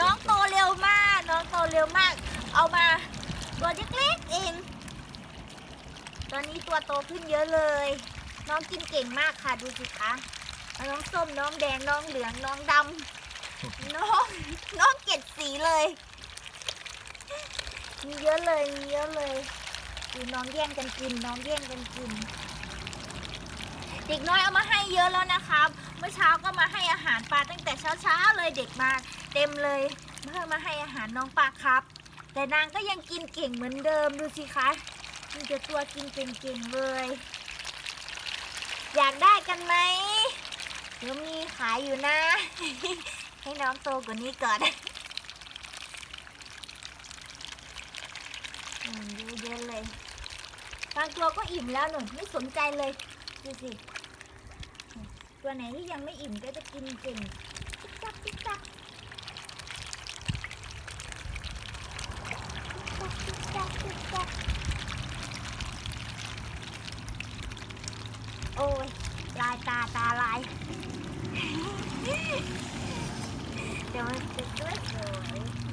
น้องโตเร็วมาก น้องโตเร็วมาก เอามาตัวเล็กๆเอง ตอนนี้ตัวโตขึ้นเยอะเลย น้องกินเก่งมากค่ะดูสิคะน้องส้มน้องแดงน้องเหลืองน้องดำน้องน้องเกล็ดสีเลย มีเยอะเลยมีเยอะเลยดูน้องแย่งกันกิน น้องแย่งกันกินเด็กน้อยเอามาให้เยอะแล้วนะครับ เมื่อเช้าก็มาให้อาหารปลาตั้งแต่เช้าๆเลยเด็กมา เต็มเลย เพื่อมาให้อาหารน้องปลาครับ แต่นางก็ยังกินเก่งเหมือนเดิมดูสิคะมีแต่ตัวกินเก่งๆเลย อยากได้กันไหมเดี๋ยวมีขายอยู่นะ ให้น้องโตกว่านี้ก่อนอืมเยอะๆเลยบางตัวก็อิ่มแล้วหนูไม่สนใจเลยดูสิตัวไหนที่ยังไม่อิ่มก็จะกินเก่งติ๊กตักติ๊กตักตักติ๊กตัก โอ้ยลายตาตาลาย เดี๋ยวมันจะสวยสวย